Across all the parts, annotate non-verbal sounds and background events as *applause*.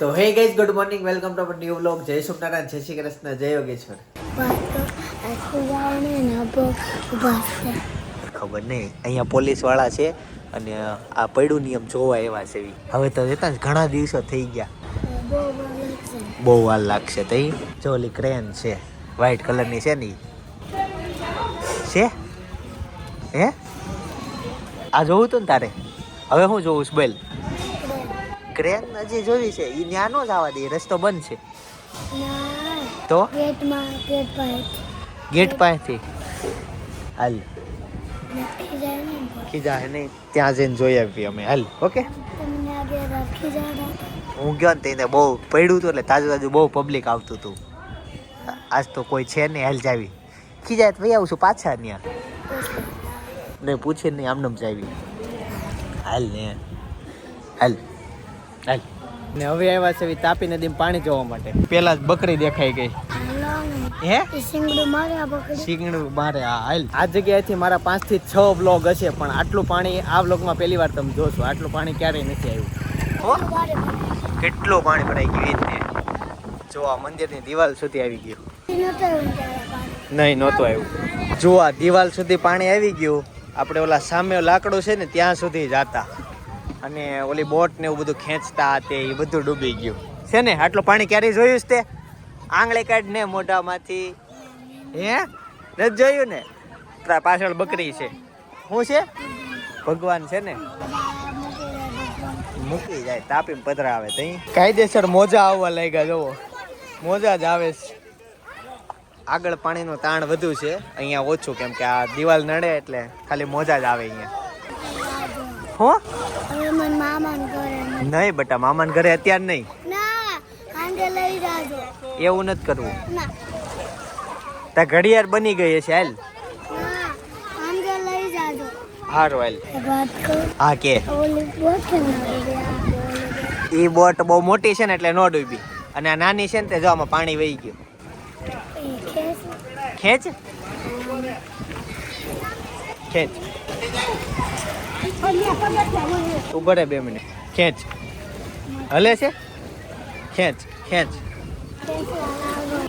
તો hey guys good morning welcome to our new vlog જય સોમનારાયણ, જય શ્રી કૃષ્ણ, જય યોગેશ્વર. ખબર નહીં અહીંયા પોલીસવાળા છે અને આ પડ્યું નિયમ જોવા એવા છે. હવે તો જતા ઘણા દિવસો થઈ ગયા. બહુ વાર લાગશે તઈ. જો ઓલી ક્રેન છે વ્હાઈટ કલરની છે ને. છે? હે? આ જોવું તું ને તારે? હવે હું જોઉં છું, બોલ. ક્રેન હજી જોવી છે. એ ત્યાં નો જવા દે રસ્તો બંધ છે. તો? ગેટમાં ગેટ પાસે ગેટ પાસેથી. હાલ. ખીજા હે નહીં. ત્યાં જઈને જોઈ આવીએ અમે. હાલ, ઓકે? હું ગયો ને તેને બહુ પડ્યું હતું એટલે તાજુ તાજુ બહુ પબ્લિક આવતું હતું. આજ તો કોઈ છે નહીં, હાલ જાવી. ખીજાય તો ભાઈ આવું છું પાછા ત્યાં ને પૂછે નહીં આમને જાવી. હાલ ને. હાલ. ને હવે આવ્યા છે એવી તાપી નદીમાં પાણી જોવા માટે. પેલા જ બકરી દેખાઈ ગઈ. હે? સિંગડું મારે સિંગડું મારે હા હાલ. આ જગ્યાએથી મારા પાંચથી છ બ્લોગ હશે પણ આટલું પાણી આ બ્લોગમાં પહેલી વાર તમે જોશો. આટલું પાણી ક્યારેય નથી આવ્યું. કેટલું પાણી ભરાઈ ગયું રીતે જો આ મંદિરની દિવાલ સુધી આવી ગયું. પાણી. નહીં નહોતું આવ્યું. જો આ દિવાલ સુધી પાણી આવી ગયું. આપણે ઓલા સામે લાકડું છે ને ત્યાં સુધી જાતા. અને ઓલી બોટ ને એવું બધું ખેંચતા તે એ બધું ડૂબી ગયું. છે ને? આટલું પાણી ક્યારે જોયું છે તે? આંગળી કાઢ ને મોઢામાંથી. હે? નથી જોયું ને? તારા પાછળ બકરી છે. શું છે? ભગવાન છે ને? મૂકી જાય તાપી પધરા આવે તઈ. કાયદેસર મોજા આવવા લાગ્યા જવો મોજા જ આવે છે. આગળ પાણીનું તાણ વધુ છે. અહીંયા ઓછું કેમ કે આ દિવાલ નડે એટલે ખાલી મોજા જ આવે અહીંયા. હો? હવે મને મામાને ઘરે નહીં. બટા મામાના ઘરે અત્યારે નહીં. ના આંગે લઈ જાજો. એવું નથી કરવું. ના. તા ઘડિયાળ બની ગઈ છે હાલ. ના આંગે લઈ જાજો. હારો હાલ. વાત કર હા કે. ઓલી બોટ ને એ બોટ. બહુ મોટી છે ને એટલે નો ડૂબી. અને આ નાની છે ને તે જો આમાં પાણી વહી ગયું. ખેંચ. ખેંચ. ઊભો રહે બે મિનિટ. ખેંચ. હલે છે? ખેંચ ખેંચ.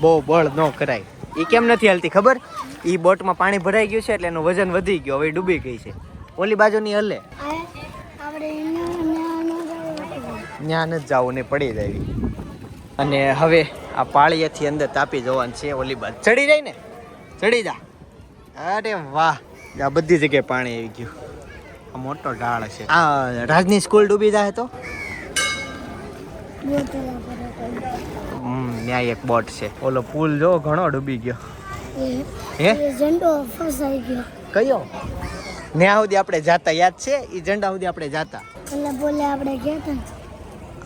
બહુ બળ ન કરાય. એ કેમ નથી હાલતી ખબર? એ બોટમાં પાણી ભરાઈ ગયું છે એટલે એનું વજન વધી ગયું. હવે ડૂબી ગઈ છે. ઓલી બાજુની હલે. ત્યાં જ જવું, ને પડી જાય અને હવે આ પાળિયાથી અંદર તાપી જવાનું છે ઓલી બાજુ. ચડી જાય ને? ચડી જા. અરે વાહ. આ બધી જગ્યાએ પાણી આવી ગયું. આ મોટો ઢાળ છે. આ રાજની સ્કૂલ ડૂબી જાય તો? ત્યાં એક બોટ છે. ઓલો પુલ જો ઘણો ડૂબી ગયો. હે? ઝંડો ફસાઈ ગયો. કયો? ત્યાં સુધી આપણે જાતા યાદ છે? એ ઝંડા સુધી આપણે જાતા? એટલે બોલે આપણે ગયા હતા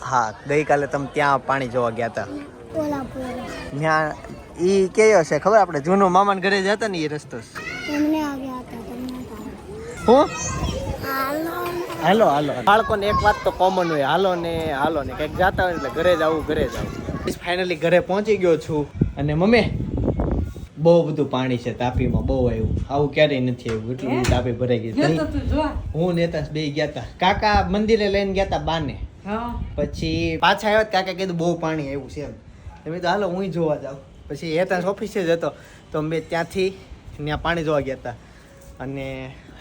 હા ગઈકાલે તમે ત્યાં પાણી જોવા ગયા હતા ઓલા ત્યાં ઈ કયો છે ખબર? આપણે જૂનું મામાના ઘરે જતા ને એ રસ્તો છે. એમને આ ગયા હતા તમને તારે હું? હાલો. હાલો બાળકોને એક વાત તો કોમન હોય. હાલો ને હાલો ને. કંઈક જાતા હોય એટલે ઘરે જ આવું ઘરે જ આવું. ફાઇનલી ઘરે પહોંચી ગયો છું. અને મમ્મી બહુ બધું પાણી છે તાપીમાં બહુ આવ્યું. આવું ક્યારેય નથી આવ્યું. એટલું બધું તાપી ભરાઈ ગઈ. જતો તું જો. હું નેતા બે ગયા હતા કાકા મંદિરે લઈને ગયા હતા બાને. પછી પાછા આવ્યો તો કાકા કીધું બહુ પાણી આવ્યું છે એમ. તમે તો હાલો હું જોવા જાઉં. પછી હેતાંશ ઓફિસે જ હતો. તો અમે ત્યાંથી ત્યાં પાણી જોવા ગયા હતા અને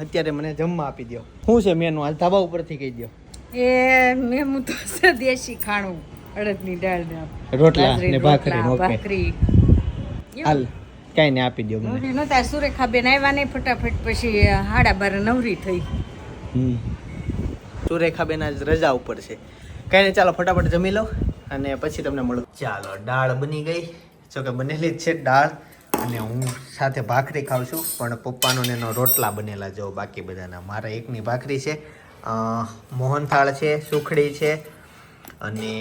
અત્યારે મને જમવા આપી દો શું છે મેનુ હાલ ધાબા ઉપરથી કહી દો એ મેમુ તો છે દેશી ખાણું અડદની દાળ ને રોટલા ને ભાખરી ભાખરી. હાલ કાંઈ ને આપી દો મને. નવરી સુરેખા બેન આવ્યા નહીં ફટાફટ પછી હાડા બાર નવરી થઈ. હમ. સુરેખાબેન આજ રજા ઉપર છે. કાંઈ નહીં ચાલો ફટાફટ જમી લો અને પછી તમને મળું. ચાલો દાળ બની ગઈ. જો કે બનેલી જ છે દાળ. અને હું સાથે ભાખરી ખાઉં છું, પણ પપ્પાનો ને એનો રોટલા બનેલા જો બાકી બધાના. મારા એકની ભાખરી છે મોહનથાળ છે, સુખડી છે, અને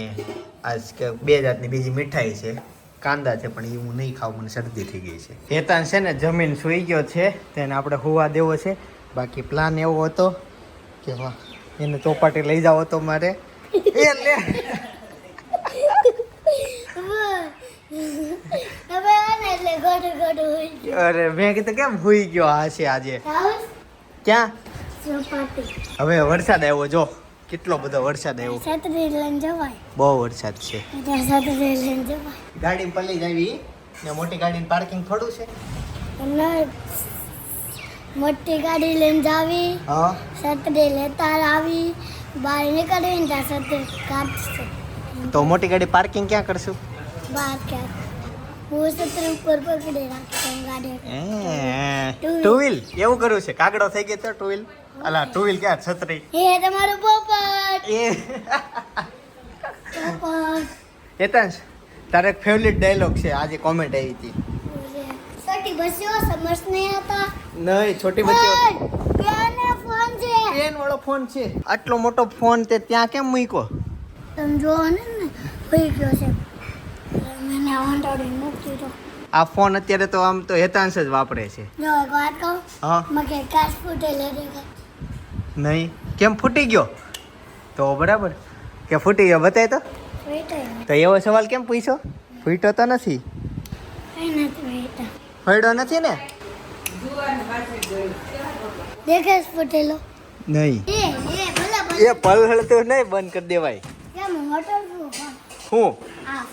આજ બે જાતની બીજી મીઠાઈ છે, કાંદા છે, પણ એ હું નહીં ખાઉં, મને શરદી થઈ ગઈ છે. હેતાન છે ને, જમીન સૂઈ ગયો છે, તેને આપણે હોવા દેવો છે. બાકી પ્લાન એવો હતો કે વાહ, એને ચોપાટી લઈ જાવ તો મારે. એ *laughs* *laughs* ગોડું ગોડું અરે મેં કીધું કેમ હુઈ ગયો હશે છે આજે? ક્યાં? હવે વરસાદ આવ્યો જો. કેટલો બધો વરસાદ આવ્યો. છત્રી લઈને જવાય. બહુ વરસાદ છે. છત્રી લઈને જવાય. ગાડી પલ્લી જાવી ને મોટી ગાડીનું પાર્કિંગ થોડું છે. મોટી ગાડી લઈને જાવી. હા. છત્રી લેતા આવી. બહાર નીકળીને ત્યાં છત્રી કાઢશે. તો મોટી ગાડી પાર્કિંગ ક્યાં કરશું? ઉપર પકડી રાખી ગાડી ટુ વ્હીલ. એવું કર્યું છે. કાગડો થઈ ગયો તો ટુ વ્હીલ. અલા ટુ વ્હીલ ક્યાં? છત્રી. એ તમારું પોપટ. એ. પોપટ. હેતાંશ તારે ફેવરિટ ડાયલોગ છે. આજે કોમેન્ટ આવી હતી. સમજ નહીં હતા નહીં છોટી બચ્ચો પેને ફોન છે. પેન વાળો ફોન છે. આટલો મોટો ફોન તે ત્યાં કેમ મૂક્યો? તમે જોવો ને ને ગયો છે. મૂકી દો. આ ફોન અત્યારે તો આમ તો હેતાંશ જ વાપરે છે. જો એક વાત કહું? હા. મગે કાચ ફૂટેલો દેખા નહીં. કેમ ફૂટી ગયો? તો બરાબર. કે ફૂટી ગયો બતાય તો. તો એવો સવાલ કેમ પૂછ્યો? ફૂટ્યો તો નથી. ફળ્યો નથી ને? દેખે ફૂટેલો. નહીં. એ પલળતું નહીં બંધ કરી દેવાય. કેમ હોટલ શું? હું? આ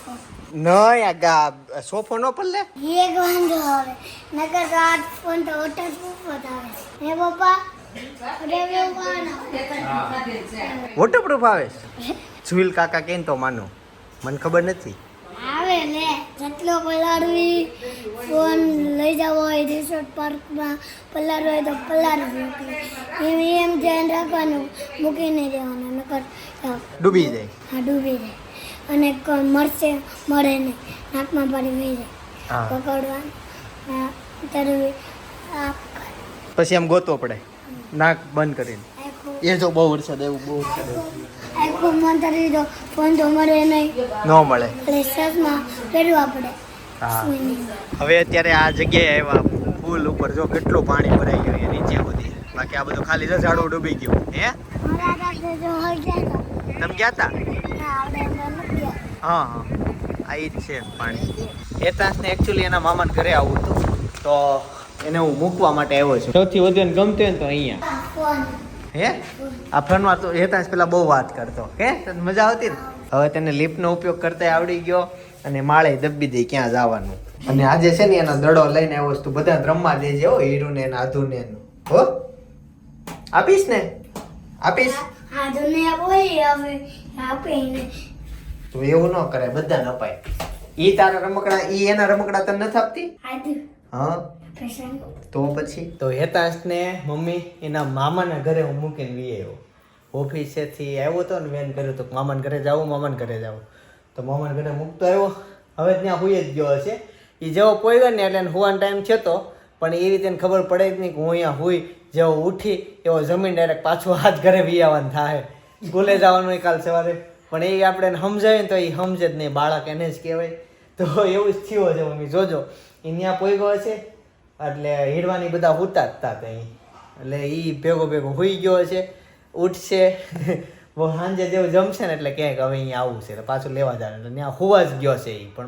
નહીં આગા સોફો નો પલ્લે? એક વાંધો આવે. નકર તો આ ફોન તો હોટલ શું આવે હે પપ્પા? વોટરપ્રૂફ આવે જુલ કાકા કેમ તો માનું. મને ખબર નથી. આવે ને. જેટલો પલાળવી ફોન લઈ જવો હોય રિસોર્ટ પાર્કમાં પલાળવો હોય તો પલાળવી એમ એમ ધ્યાન રાખવાનું. મૂકી નહીં દેવાનું. નકર ડૂબી જાય. આ ડૂબી જાય. અને ક- મરશે મળે નહીં. નાકમાં પાણી વહી જાય. હા. પકડવાનું. આ, પછી આમ ગોતવો પડે. નાક બંધ કરીને. એ જો બહુ વરસાદ એવું બહુ વરસાદ. આખું મંતરી દો ફોન તો મળે નહીં. ન મળે. એટલે સસમાં પહેરવા પડે. હા. હવે અત્યારે આ જગ્યાએ આવ્યા. પુલ ઉપર જો કેટલું પાણી ભરાઈ ગયું છે નીચે બધી બાકી આ બધું ખાલી ઝાડું ડૂબી ગયું. હે? મારા તમે ગયા તા ના આપણે અંદર નથી ગયા. હા હા. આ જ છે પાણી. હેતાંશને એકચ્યુઅલી એના મામાને ઘરે આવું હતું. તો એને હું મૂકવા માટે આવ્યો છું. સૌથી વધુ એને ગમતું ને તો અહીંયા. હે? આ ફોનમાં તો હેતાંશ પેલા બહુ વાત કરતો. હે? તને મજા આવતી ને? હવે તેને લિફ્ટનો ઉપયોગ કરતા આવડી ગયો અને માળે દબી દે ક્યાં જવાનું. અને આજે છે ને એનો દડો લઈને આવ્યો તું બધા રમવા દેજે હો હીરુને ને આધુને ને. હો? આપીશ ને? આપીશ? હવે તો એવું ન કરે બધાને અપાય ઈ તારા રમકડા ઈ એના રમકડા તને નથી આપતી? હા? તો પછી? તો હેતાંશને મમ્મી એના મામાના ઘરે હું મૂકીને લઈ આવ્યો. ઓફિસેથી આવ્યો તો ને વેન કર્યું તો મામાના ઘરે જાવું મામાના ઘરે જાવું તો મામાના ઘરે મૂકતો આવ્યો. હવે ત્યાં હુઈ જ ગયો હશે. એ જેવો પોઈગો ને એટલે હોવાનો ટાઈમ થયો તો. પણ એ રીતે ખબર પડે જ નહીં કે હું અહીંયા હોઈ જેવો ઉઠી એવો જમીન ડાયરેક્ટ પાછો હાથ ઘરે વી આવવાનું થાય. સ્કૂલે જવાનું હોય કાલ સવારે. પણ એ આપણે સમજાય ને તો એ સમજે જ નહીં. બાળક એને જ કહેવાય. તો એવું જ થયું છે મમ્મી. જોજો. એ ત્યાં પોઈગો હશે, એટલે હીરવાની બધા હુતા જ હતા ત્યાં એટલે એ ભેગો ભેગો હોઈ ગયો છે ઉઠશે. સાંજે જેવું જમશે ને એટલે ક્યાંક હવે અહીંયા આવું છે. પાછું લેવા જાય એટલે ત્યાં હોવા જ ગયો છે એ પણ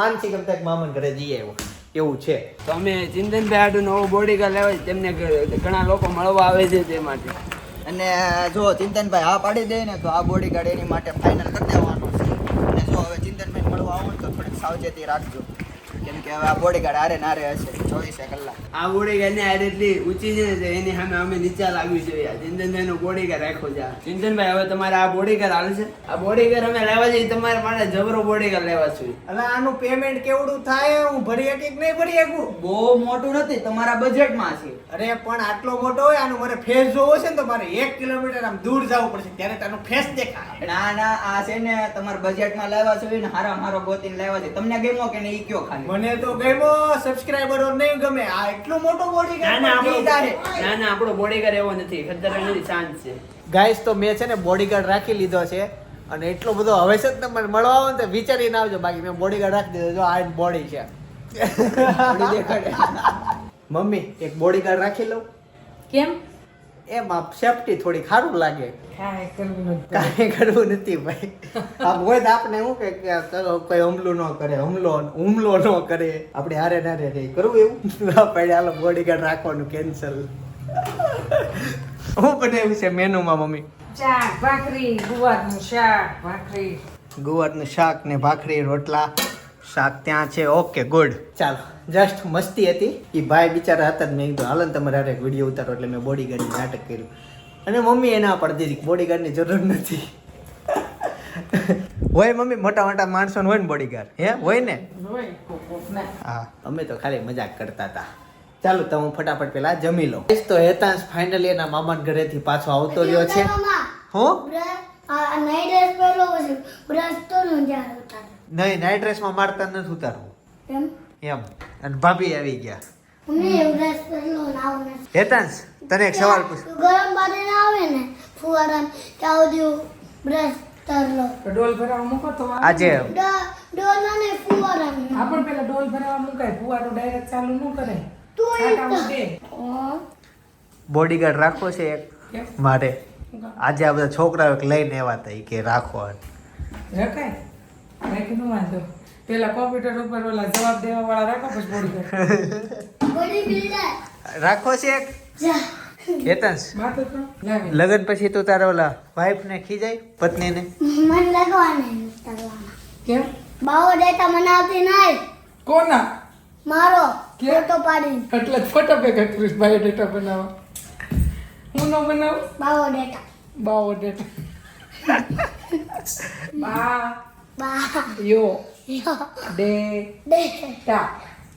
માનસિક એમ થાય કે ઘરે જઈએ એવું એવું છે. તો અમે ચિંતનભાઈ હાટુ નવો બોડીગાર્ડ લેવા તેમને ઘણા લોકો મળવા આવે છે તે માટે અને જો ચિંતનભાઈ હા પાડી દે ને, તો આ બોડીગાર્ડ એની માટે ફાઇનલ કરી દેવાનો છે. અને જો હવે ચિંતનભાઈ મળવા આવો તો થોડીક સાવચેતી રાખજો. કે હવે આ બોડીગાર્ડ આરે નારે હશે. ચોવીસે કલાક. આ બોડીગાર્ડ ને આ એટલી ઊંચી છે એની સામે અમે નીચા લાગ્યું છે યાર. ચિંતનભાઈ નો બોડીગાર્ડ રાખ્યો છે ચિંતનભાઈ હવે તમારે આ બોડીગાર્ડ હાલશે આ બોડીગાર્ડ અમે લેવા જઈએ તમારે માટે જબરો બોડીગાર્ડ લેવા છે. એટલે આનું પેમેન્ટ કેવડું થાય? હું ભરી શકીશ કે નહીં ભરી શકું? બહુ મોટું નથી તમારા બજેટમાં છે. અરે પણ આટલો મોટો હોય આનું મારે ફેસ જોવો છે ને તમારે મારે એક કિલોમીટર આમ દૂર જવું પડશે ત્યારે તારું ફેસ દેખાય. ના ના આ છે ને તમારા બજેટમાં લેવા છે ને હારા મારો ગોતીને લેવા છે તમને ગમ્યો કે નહીં કયો ખાલી? મને તો ગમો સબસ્ક્રાઇબરો નહીં ગમે? આ એટલો મોટો બોડી ના ના આપણો ના ના આપણો બોડીગાર્ડ એવો નથી. ખતરનાક નથી શાંત છે. ગાઈસ તો મેં છે ને બોડીગાર્ડ રાખી લીધો છે અને એટલો બધો હવે છે તમને મને મળવા આવો ને વિચારીને આવજો. બાકી મેં બોડીગાર્ડ રાખી દીધો જો આ બોડી છે. *laughs* મમ્મી એક બોડીગાર્ડ રાખી લઉં. કેમ? એમાં સેફટી થોડી સારું લાગે. કાંઈ કરવું નથી. કાંઈ કરવું નથી ભાઈ. આમ હોય તો આપણે શું કે ચલો કોઈ હુમલો ન કરે હુમલો હુમલો ન કરે. આપણે હારે નારે રહી. કરવું એવું? આપણે હાલો બોડીગાર્ડ રાખવાનું કેન્સલ હું બનાવ્યું છે મેનુમાં મમ્મી? શાક ભાખરી ગુવારનું શાક ભાખરી. ગુવારનું શાક ને ભાખરી રોટલા. શાક ત્યાં છે. ઓકે ગુડ ચાલો જસ્ટ મસ્તી હતી. એ ભાઈ બિચારા હતા મેં કીધું હાલ તમારે હારે વીડિયો ઉતારો. એટલે મેં બોડીગાર્ડનું નાટક કર્યું. અને મમ્મી એના પર દીધી બોડીગાર્ડની જરૂર નથી. *laughs* હોય મમ્મી મોટા મોટા માણસો હોય ને બોડીગાર્ડ હે? હોય ને? હોય કોક કોક ના હા. અમે તો ખાલી મજાક કરતા હતા. ચાલો તો હું ફટાફટ પેલા જમી લઉં. તો હેતાંશ ફાઇનલી એના મામાના ઘરેથી પાછો આવતો રહ્યો છે. હું? નાઈટ ડ્રેસ પહેરો પછી બ્રશ તો ન ઉતારે. નહીં નાઇટ ડ્રેસમાં મારતા નથી ઉતારવું. એમ? એમ. અને ભાભી આવી ગયા. હેતાંશ તને એક સવાલ પૂછ. ગરમ પાણી ના આવે ને ફુવારા ત્યાં સુધી બ્રશ તરલો ડોલ ભરાવા મૂકો તો આજે. ડોલા ને ફુવારા આ પેલા ડોલ ભરાવા મુકાય ફુવારો ડાયરેક્ટ ચાલુ ન કરે. તું બોડીગાર્ડ રાખવો છે એક મારે. આજે આ બધા છોકરાઓ એક લઈને આવ્યા હતા કે રાખો રખાય? રાખી નો વાંધો. પેલા કોમ્પ્યુટર ઉપર ઓલા જવાબ દેવા વાળા રાખો પછી બોડી બિલ્ડર. રાખવો છે એક? તો લાવી પછી તું તારા ઓલા વાઈફ ને ખીજાય પત્નીને? મન લગવાને કેમ? બાવો ડેટા બનાવતી નહીં. કોના? મારો કે? ફોટો પાડી એટલે જ ફોટો ભેગા કરીશ બાયોડેટા બનાવો હું ન બનાવું? બાવો ડેટા. બાવો ડેટા. બા. ડે. ડે. ટા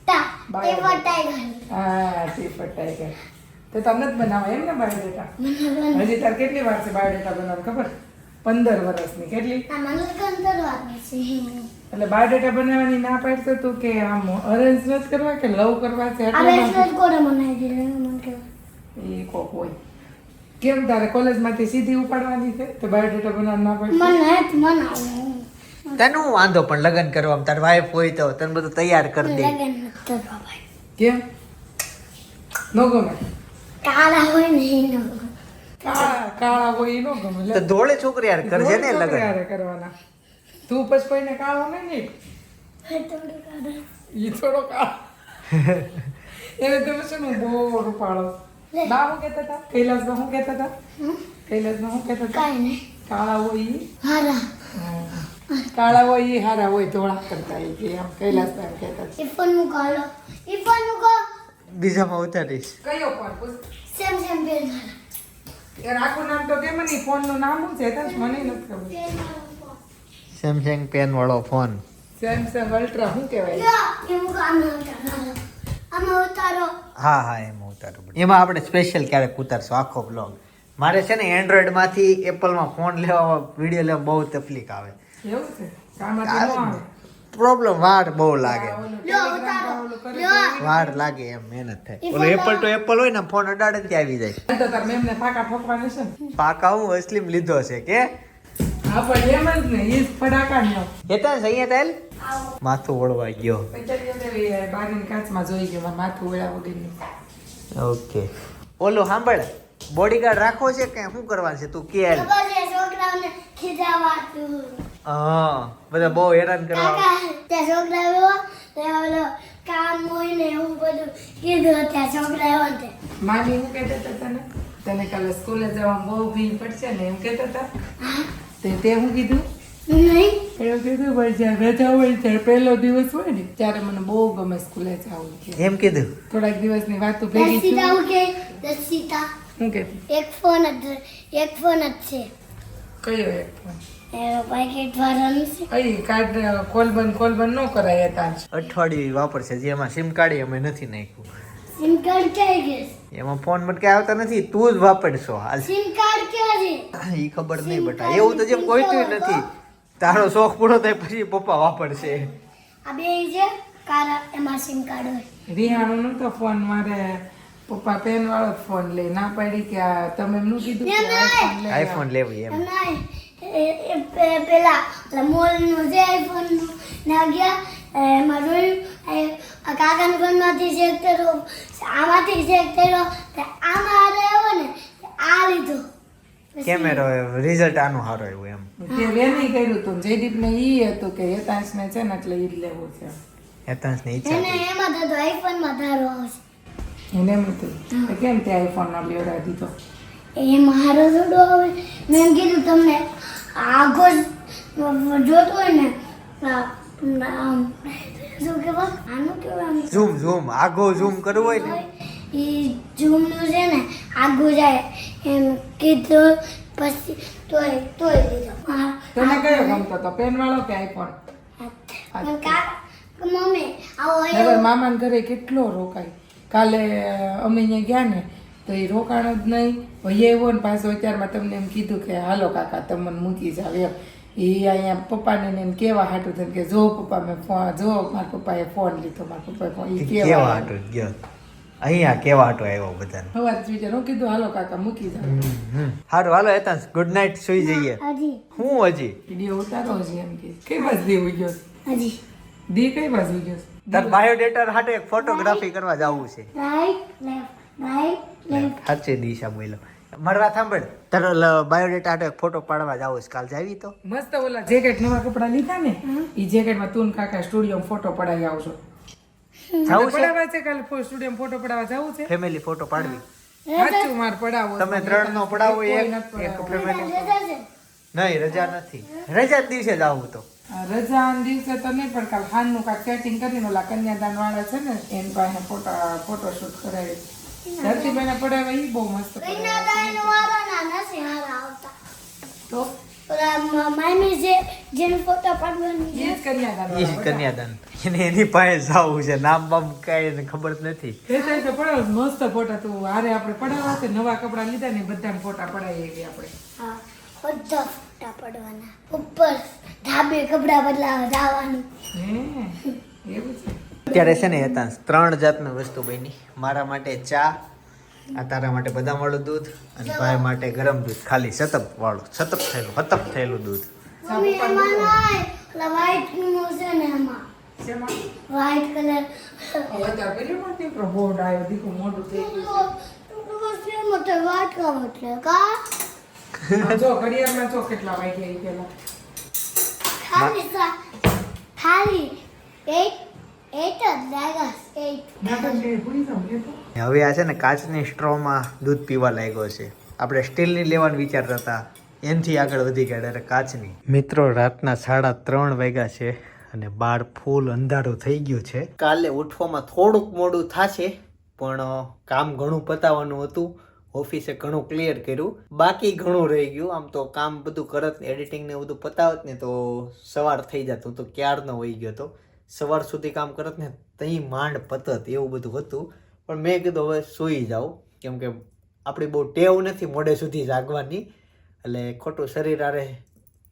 ટા બાયો. એ ગઈ હા ટી ફટાઈ ગઈ તો તમને જ બનાવો એમ ને બાયોડેટા? હજી તાર કેટલી વાર છે બાયોડેટા બનાવવાનું ખબર? પંદર વર્ષની. કેટલી? એટલે બાયોડેટા બનાવવાની ના પાડતો તું કે આમ અરેન્જ નથી કરવા કે લવ કરવા છે એ કોક હોય. કેમ તારે કોલેજમાંથી સીધી ઉપાડવાની છે? તો બાયોડેટા બનાવવા ના પડે? મને જ મનાવું તને હું વાંધો પણ લગ્ન કરવામાં તાર વાઈફ હોય તો તને બધું તૈયાર કરી દે. કરવા કેમ? નો ગમે. કાળા હોય ને એ કાળા કાળા હોય એ નો ગમે. તો ધોળે છોકરી યાર કરજે ને કરવાના. તું પછી કોઈને કાળો નહીં ને. ઈ થોડો કાળો. એને તમે શું ને બહુ રૂપાળો બા હું કહેતા હતા? કૈલાસ બા હું કહેતા હતા? કૈલાસ બા હું કહેતા હતા? નહીં. કાળા હોય હારા. કાળા હોય એ હારા હોય ધોળા કરતા એ કે આમ કૈલાસ એમ કહેતા છે. ઇફનનું કાળો ઇફનનું કો બીજામાં ઉતારીશ કયો ફોન? સેમ સેમ પેન યાર આખું નામ તો કેમ નહીં ફોનનું નામ શું છે? તો મને નથી ખબર. સેમસંગ પેન વાળો ફોન. સેમસંગ અલ્ટ્રા શું કહેવાય? એવું કામ આમાં ઉતારો હા હા એમાં ઉતારું. એમાં આપણે સ્પેશિયલ ક્યારેક ઉતારશું આખો બ્લોગ મારે છે ને એન્ડ્રોઈડમાંથી એપલમાં ફોન લેવામાં વીડિયો લેવા બહુ તકલીફ આવે. એવું છે? ન પ્રોબ્લેમ વાર બહુ લાગે. વાર લાગે એમ મહેનત થાય. ઓલો એપલ તો એપલ હોય ને ફોન અડાડે ને ત્યાં આવી જાય. તો તાર મેમને છે પાકા હું અસલીમ લીધો છે કે? હા પણ એમ જ ને ઈ જ ફટાકા ને હેતા અહીંયા તાલ? માથું વળવા ગયો. ઓકે. ઓલું સાંભળ બોડીગાર્ડ રાખવો છે કે શું કરવાનું છે તું કે હા બધા બહુ હેરાન કરવા ત્યાં છોકરા આવ્યો ત્યાં ઓલો કામ હોય ને એવું બધું કીધું ત્યાં છોકરા આવ્યો તે. માની હું કહેતા હતા તને? તને કાલે સ્કૂલે જવામાં બહુ ભીડ પડશે ને એમ કહેતા હતા? તે તે હું કીધું? નહીં. એવું કીધું પણ જ્યારે રજા હોય ત્યારે પહેલો દિવસ હોય ને ત્યારે મને બહુ ગમે સ્કૂલે જવું એમ કીધું? થોડાક દિવસની વાતો ભેગી હું કે? કહેતી એક ફોન જ એક ફોન જ છે. કયો એક ફોન? અઠવાડિયું વાપરશે જેમાં સિમ કાર્ડ અમે નથી નાખ્યું. સિમ કાર્ડ ક્યાં એમાં ફોન મત આવતા નથી તું જ વાપરશો હાલ. સિમ કાર્ડ ક્યાં છે? એ ખબર નહીં બટા એવું તો જેમ કોઈ નથી. તારો શોખ પૂરો થાય પછી પપ્પા વાપરશે. આ બે છે કાળા એમાં સિમ કાર્ડ હોય. રિહાણું તો ફોન મારે પપ્પા પેન વાળો જ ફોન લે. ના પાડી કે આ તમે એમનું કીધું. આઈફોન લેવું. એમ. પેલા મોલનું જે આઈફોનનું ને ગયા એમાં જોયું. કાકાના ફોનમાંથી ચેક કર્યો આમાંથી ચેક કર્યો તે આમાં આવ્યો ને તે આ લીધો. કેમેરો રિઝલ્ટ આનું સારો એવું એમ. તે બેને કર્યું હતું જયદીપ ને ઈ હતું કે હેતાંશ ને છે ને એટલે ઈ લેવું છે. હેતાંશની ઈચ્છા એને એમાં થતો આઈફોનમાં ધારો આવશે. એને એમ હતું. કે કેમ તે આઈફોન નો લેવડા દીધો? એ મારો જોડો હવે. મેં કીધું તમને આગો જ જોતો હોય ને શું કહેવાય? આનું કેવા ઝૂમ ઝૂમ આગો ઝૂમ કરવું હોય ને. એ ઝૂમનું છે ને આગું જાય. એમ કીધું પછી તોય તોય લીધો. તમે કયો ગમતો હતો? પેન વાળો કે આઈફોન મમ્મી આવો મામાના ઘરે કેટલો રોકાય? કાલે અમે અહીંયા ગયા ને તો એ રોકાણ જ નહીં. ભાઈ એવો ને પાછો અત્યારમાં તમને એમ કીધું કે હાલો કાકા તમે મને મૂકી જાવ. એમ. એ અહીંયા પપ્પાને ને એમ કેવા હાટું થયું કે જો પપ્પા મેં ફોન જો મારા પપ્પાએ ફોન લીધો મારા પપ્પાએ ફોન. એ કેવા હાટું. ગયો. અહીંયા કેવા હાટો આવ્યો બધાને? સવાર વિચાર. હું કીધું હાલો કાકા મૂકી જાવ. સારું હાલો એતા ગુડ નાઇટ સુઈ જઈએ. હું હજી? વીડિયો ઉતારો હજી એમ કે. કઈ બાજુ દી ઉઈ ગયો હજી. દી કઈ બાજુ ઉઈ ગયો તાર બાયોડેટર હાટે એક ફોટોગ્રાફી કરવા જવું છે. રાઈટ લેફ્ટ સાચી દિશા બોલો મારી સાંભળ. તારો બાયોડેટા હાટે ફોટો પાડવા જાવ છે કાલ. જાવી તો? મસ્ત ઓલા જેકેટ નવા કપડા લીધા ને એ જેકેટમાં તું કાકા સ્ટુડિયો ફોટો પડાવી આવશો જવું છે? પડાવવા છે કાલ સ્ટુડિયો ફોટો પડાવવા જવું છે? ફેમિલી ફોટો પાડવી. સાચું માર પડાવો તમે ત્રણ નો પડાવો એક નથી એક ફેમિલી નહીં રજા નથી. રજા દિવસે જ આવું તો. રજા ના દિવસે તો નહીં પણ કાલ ખાનનું કાંઈક સેટિંગ કરીને ઓલા કન્યાદાન વાળા છે ને એની પાસે ફોટો ફોટોશૂટ કરાવી. ધરતીભાઈને પડાવે ઈ બહુ મસ્ત ના તો? મામી છે જેને ફોટો પાડવાની એ કન્યાદાન એ કન્યાદાન. એને એની પાસે જવું છે. નામ બામ કઈ ખબર નથી. એ થાય તો પડાવ મસ્ત ફોટા તું. હારે આપણે પડાવવા છે. નવા કપડા લીધા ને બધા ફોટા પડાવી એવી આપણે. હા બધા ફોટા પડવાના. ઉપર ધાબે કપડા બદલાવા જવાનું. હે? એવું છે? અત્યારે છે ને હેતાંશ ત્રણ જાતની વસ્તુ બની. મારા માટે ચા આ તારા માટે બદામ વાળું દૂધ અને ભાઈ માટે ગરમ દૂધ. ખાલી સતપ વાળું સતપ થયેલું હતપ થયેલું દૂધ. વ્હાઈટ કલર હવે પેલી મોટું થઈ ગયું કા જો ઘડિયાળમાં જો કેટલા વાગ્યા પેલા ખાલી eight હવે આ છે ને કાચની સ્ટ્રોમાં દૂધ પીવા લાગ્યો છે. આપણે સ્ટીલની લેવાનું વિચારતા હતા. એનથી આગળ વધી ગયા ડાયરેક્ટ કાચની. મિત્રો રાતના સાડા ત્રણ વાગ્યા છે અને બાર ફૂલ અંધારું થઈ ગયું છે. કાલે ઉઠવામાં થોડુંક મોડું થશે પણ કામ ઘણું પતાવવાનું હતું. ઓફિસે ઘણું ક્લિયર કર્યું. બાકી ઘણું રહી ગયું. આમ તો કામ બધું કરત ને એડિટિંગ ને બધું પતાવત ને તો સવાર થઈ જતું તો ક્યારનો વહી ગયો તો? સવાર સુધી કામ કરત ને તઈ માંડ પતત એવું બધું હતું. પણ મેં કીધું હવે સૂઈ જાઉં. કેમ કે આપણી બહુ ટેવ નથી મોડે સુધી જાગવાની. એટલે ખોટું શરીર આરે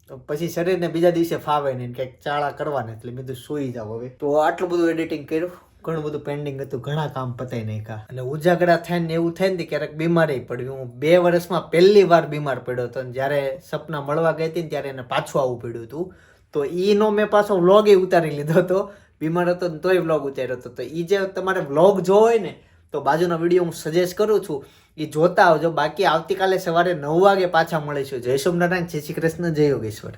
તો પછી શરીરને બીજા દિવસે ફાવે નહીં કંઈક ચાળા કરવાને એટલે મેં સૂઈ જાવ હવે. તો આટલું બધું એડિટિંગ કર્યું. ઘણું બધું પેન્ડિંગ હતું, ઘણા કામ પતાઈ નાખ્યા. અને ઉજાગરા થાય ને એવું થાય ને ક્યારેક બીમારી પડી. હું બે વર્ષમાં પહેલી વાર બીમાર પડ્યો હતો જ્યારે સપના મળવા ગઈ હતી ને ત્યારે એને પાછું આવવું પડ્યું હતું. તો ઈનો મેં પાછો વ્લોગ એ ઉતારી લીધો હતો. બીમાર હતો ને તોય વ્લોગ ઉતાર્યો હતો. તો એ જે તમારે વ્લોગ જોવો હોય ને, તો બાજુનો વીડિયો હું સજેસ્ટ કરું છું એ જોતા આવજો. બાકી આવતીકાલે સવારે નવ વાગે પાછા મળીશું. જય સોમનારાયણ, જય શ્રી કૃષ્ણ, જય યોગેશ્વર.